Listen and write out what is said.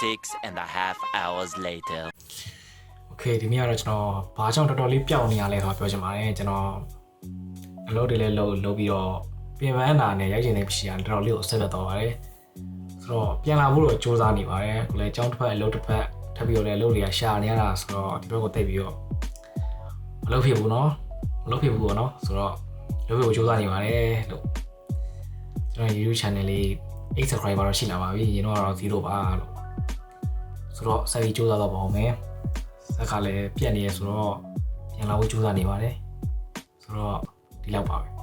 Six and a half hours later. โอเคဒီနေ့ကတော့ကျွန်တော်ဘာကြောင့်တော်တော်လေးပျောက်နေရလဲတော့ပြောချင်ပါတယ်ကျွန်တော်အလုပ်တွေလည်းလုပ်လုပ်ပြီးတော့ပြင်ပန်းတာနဲ့ရိုက်ချင်နေဖြစ်ရတယ်တော်တော်လေးကိုဆက်လက်တော့ပါတယ်ဆိုတော့ပြန်လာဖို့တော့စူးစမ်းနေပါတယ်ကိုလည်းအကြောင်းတစ်ဖက်အလုပ်တစ်ဖက်ထပ်ပြီးတော့လည်းအလုပ်တွေကရှာနေရတာဆိုတော့ဒီဘက်ကိုတိတ်ပြီးတော့မလုပ်ဖြစ်ဘူးเนาะမလုပ်ဖြစ်ဘူးပေါ့เนาะဆိုတော့လုပ်ဖို့စူးစမ်းနေပါတယ်လို့ကျွန်တော် YouTube channel လေး8 subscriber တော့ရှိလာပါပြီရင်တော့တော့0ပါလို့ ဆိုတော့ဆက်ပြီးစူးစမ်းတော့ပါအောင်မယ်ဇက်ကလည်းပြက်နေရဆိုတော့ပြန်လာဖို့ကြိုးစားနေပါတယ်ဆိုတော့ဒီလောက်ပါပဲ